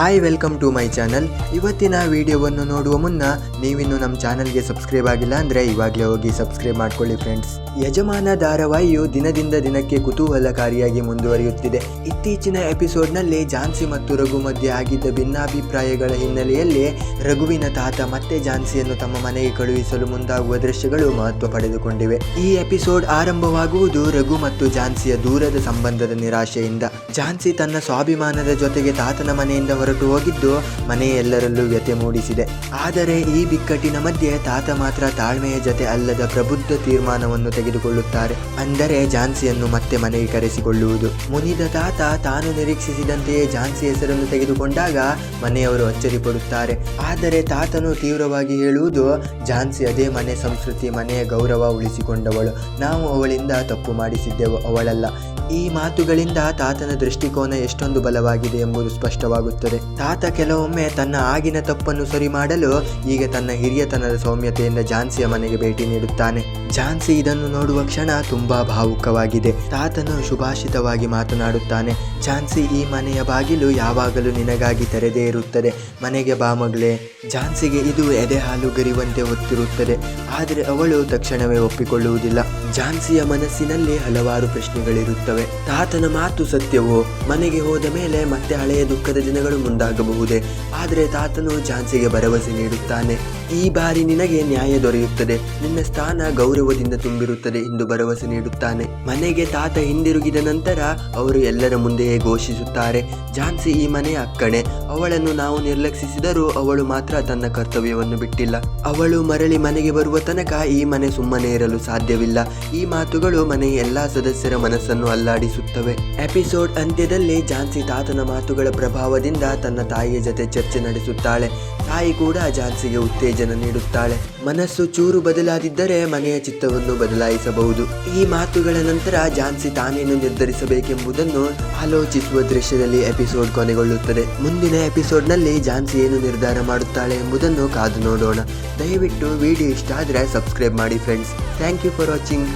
Hi welcome to my channel ಇವತ್ತಿನ ವಿಡಿಯೋವನ್ನು ನೋಡುವ ಮುನ್ನ ನೀವಿನ್ನು ನಮ್ಮ ಚಾನಲ್ಗೆ ಸಬ್ಸ್ಕ್ರೈಬ್ ಆಗಿಲ್ಲ ಅಂದರೆ ಇವಾಗಲೇ ಹೋಗಿ ಸಬ್ಸ್ಕ್ರೈಬ್ ಮಾಡ್ಕೊಳ್ಳಿ ಫ್ರೆಂಡ್ಸ್ ಯಜಮಾನ ಧಾರಾವಾಹಿಯು ದಿನದಿಂದ ದಿನಕ್ಕೆ ಕುತೂಹಲಕಾರಿಯಾಗಿ ಮುಂದುವರಿಯುತ್ತಿದೆ. ಇತ್ತೀಚಿನ ಎಪಿಸೋಡ್ನಲ್ಲಿ ಝಾನ್ಸಿ ಮತ್ತು ರಘು ಮಧ್ಯೆ ಆಗಿದ್ದ ಭಿನ್ನಾಭಿಪ್ರಾಯಗಳ ಹಿನ್ನೆಲೆಯಲ್ಲಿ ರಘುವಿನ ತಾತ ಮತ್ತೆ ಝಾನ್ಸಿಯನ್ನು ತಮ್ಮ ಮನೆಗೆ ಕಳುಹಿಸಲು ಮುಂದಾಗುವ ದೃಶ್ಯಗಳು ಮಹತ್ವ ಪಡೆದುಕೊಂಡಿವೆ. ಈ ಎಪಿಸೋಡ್ ಆರಂಭವಾಗುವುದು ರಘು ಮತ್ತು ಝಾನ್ಸಿಯ ದೂರದ ಸಂಬಂಧದ ನಿರಾಶೆಯಿಂದ. ಝಾನ್ಸಿ ತನ್ನ ಸ್ವಾಭಿಮಾನದ ಜೊತೆಗೆ ತಾತನ ಮನೆಯಿಂದ ಹೊರಟು ಹೋಗಿದ್ದು ಮನೆಯೆಲ್ಲರಲ್ಲೂ ವ್ಯಥೆ ಮೂಡಿಸಿದೆ. ಆದರೆ ಈ ಬಿಕ್ಕಟ್ಟಿನ ಮಧ್ಯೆ ತಾತ ಮಾತ್ರ ತಾಳ್ಮೆಯ ಜೊತೆ ಅಲ್ಲದ ಪ್ರಬುದ್ಧ ತೀರ್ಮಾನವನ್ನು ತೆಗೆದುಕೊಳ್ಳುತ್ತಾರೆ. ಅಂದರೆ ಝಾನ್ಸಿಯನ್ನು ಮತ್ತೆ ಮನೆಗೆ ಕರೆಸಿಕೊಳ್ಳುವುದು. ಮುನಿದ ತಾತ ತಾನು ನಿರೀಕ್ಷಿಸಿದಂತೆಯೇ ಝಾನ್ಸಿ ಹೆಸರನ್ನು ತೆಗೆದುಕೊಂಡಾಗ ಮನೆಯವರು ಅಚ್ಚರಿ ಪಡುತ್ತಾರೆ ಆದರೆ ತಾತನು ತೀವ್ರವಾಗಿ ಹೇಳುವುದು, ಝಾನ್ಸಿ ಅದೇ ಮನೆ ಸಂಸ್ಕೃತಿ, ಮನೆಯ ಗೌರವ ಉಳಿಸಿಕೊಂಡವಳು. ನಾವು ಅವಳಿಂದ ತಪ್ಪು ಮಾಡಿಸಿದ್ದೆವು, ಅವಳಲ್ಲ. ಈ ಮಾತುಗಳಿಂದ ತಾತನ ದೃಷ್ಟಿಕೋನ ಎಷ್ಟೊಂದು ಬಲವಾಗಿದೆ ಎಂಬುದು ಸ್ಪಷ್ಟವಾಗುತ್ತದೆ. ತಾತ ಕೆಲವೊಮ್ಮೆ ತನ್ನ ಆಗಿನ ತಪ್ಪನ್ನು ಸರಿ ಮಾಡಲು ಈಗ ತನ್ನ ಹಿರಿಯತನದ ಸೌಮ್ಯತೆಯಿಂದ ಝಾನ್ಸಿಯ ಮನೆಗೆ ಭೇಟಿ ನೀಡುತ್ತಾನೆ. ಝಾನ್ಸಿ ಇದನ್ನು ನೋಡುವ ಕ್ಷಣ ತುಂಬಾ ಭಾವುಕವಾಗಿದೆ. ತಾತನು ಶುಭಾಷಿತವಾಗಿ ಮಾತನಾಡುತ್ತಾನೆ, ಝಾನ್ಸಿ, ಈ ಮನೆಯ ಬಾಗಿಲು ಯಾವಾಗಲೂ ನಿನಗಾಗಿ ತೆರೆದೇ ಇರುತ್ತದೆ. ಮನೆಗೆ ಬಾ ಮಗಳೇ. ಝಾನ್ಸಿಗೆ ಇದು ಎದೆ ಹಾಲು ಗರಿವಂತೆ ಹೊತ್ತಿರುತ್ತದೆ ಆದರೆ ಅವಳು ತಕ್ಷಣವೇ ಒಪ್ಪಿಕೊಳ್ಳುವುದಿಲ್ಲ. ಝಾನ್ಸಿಯ ಮನಸ್ಸಿನಲ್ಲಿ ಹಲವಾರು ಪ್ರಶ್ನೆಗಳಿರುತ್ತವೆ. ತಾತನ ಮಾತು ಸತ್ಯವೋ? ಮನೆಗೆ ಹೋದ ಮೇಲೆ ಮತ್ತೆ ಹಳೆಯ ದುಃಖದ ದಿನಗಳು ಮುಂದಾಗಬಹುದೇ? ಆದರೆ ತಾತನು ಝಾನ್ಸಿಗೆ ಭರವಸೆ ನೀಡುತ್ತಾನೆ. ಈ ಬಾರಿ ನಿನಗೆ ನ್ಯಾಯ ದೊರೆಯುತ್ತದೆ. ನಿನ್ನ ಸ್ಥಾನ ಗೌರವದಿಂದ ತುಂಬಿರುತ್ತದೆ ಎಂದು ಭರವಸೆ ನೀಡುತ್ತಾನೆ. ಮನೆಗೆ ತಾತ ಹಿಂದಿರುಗಿದ ನಂತರ ಅವರು ಎಲ್ಲರ ಮುಂದೆಯೇ ಘೋಷಿಸುತ್ತಾರೆ. ಝಾನ್ಸಿ ಈ ಮನೆಯ ಅಕ್ಕಣೆ. ಅವಳನ್ನು ನಾವು ನಿರ್ಲಕ್ಷಿಸಿದರೂ ಅವಳು ಮಾತ್ರ ತನ್ನ ಕರ್ತವ್ಯವನ್ನು ಬಿಟ್ಟಿಲ್ಲ. ಅವಳು ಮರಳಿ ಮನೆಗೆ ಬರುವ ತನಕ ಈ ಮನೆ ಸುಮ್ಮನೆ ಇರಲು ಸಾಧ್ಯವಿಲ್ಲ. ಈ ಮಾತುಗಳು ಮನೆಯ ಎಲ್ಲಾ ಸದಸ್ಯರ ಮನಸ್ಸನ್ನು ಅಲ್ಲಾಡಿಸುತ್ತವೆ ಎಪಿಸೋಡ್ ಅಂತ್ಯದಲ್ಲಿ ಝಾನ್ಸಿ ತಾತನ ಮಾತುಗಳ ಪ್ರಭಾವದಿಂದ ತನ್ನ ತಾಯಿಯ ಜೊತೆ ಚರ್ಚೆ ನಡೆಸುತ್ತಾಳೆ. ತಾಯಿ ಕೂಡ ಝಾನ್ಸಿಗೆ ಉತ್ತೇಜನ ನೀಡುತ್ತಾಳೆ. ಮನಸ್ಸು ಚೂರು ಬದಲಾದಿದ್ದರೆ ಮನೆಯ ಚಿತ್ತವನ್ನು ಬದಲಾಯಿಸಬಹುದು. ಈ ಮಾತುಗಳ ನಂತರ ಝಾನ್ಸಿ ತಾನೇನು ನಿರ್ಧರಿಸಬೇಕೆಂಬುದನ್ನು ಆಲೋಚಿಸುವ ದೃಶ್ಯದಲ್ಲಿ ಎಪಿಸೋಡ್ ಕೊನೆಗೊಳ್ಳುತ್ತದೆ. ಮುಂದಿನ ಎಪಿಸೋಡ್ನಲ್ಲಿ ಝಾನ್ಸಿ ಏನು ನಿರ್ಧಾರ ಮಾಡುತ್ತಾಳೆ ಎಂಬುದನ್ನು ಕಾದು ನೋಡೋಣ. ದಯವಿಟ್ಟು ವಿಡಿಯೋ ಇಷ್ಟ ಆದರೆ ಸಬ್ಸ್ಕ್ರೈಬ್ ಮಾಡಿ friends thank you for watching